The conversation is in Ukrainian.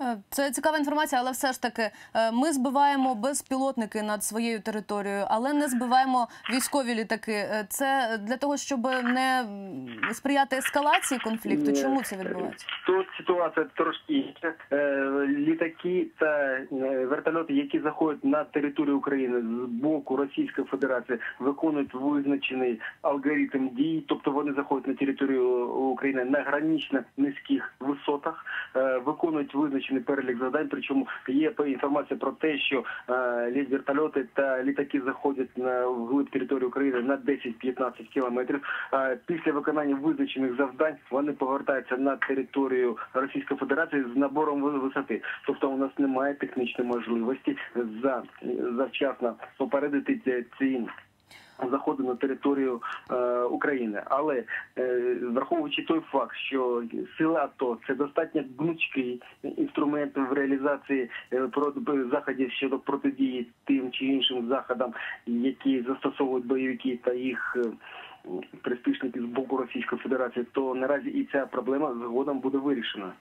Е, Це цікава інформація, але все ж таки е, ми збиваємо безпілотники над своєю територією, але не збиваємо військові літаки. Е, Це для того, щоб не сприяти ескалації конфлікту. Чому це відбувається? Тут ситуація трошки інша. Літаки та вертольоти, які заходять на територію України з боку Російської Федерації, виконують визначений алгоритм дій, тобто вони заходять на територію України на гранично низьких висотах, е, виконують визначений перелік завдань. Причому є інформація про те, що е, вертольоти та літаки заходять на вглиб території України на 10-15 кілометрів. Е, Після виконання визначених завдань вони повертаються на територію Російської Федерації з набором висоти. Тобто у нас немає технічної можливості за завчасно попередити ці- ці. Заходи на територію е, України, але е, враховуючи той факт, що сила АТО це достатньо гнучкий інструмент в реалізації е, заходів щодо протидії тим чи іншим заходам, які застосовують бойовики та їх е, приспішники з боку Російської Федерації, то наразі і ця проблема згодом буде вирішена.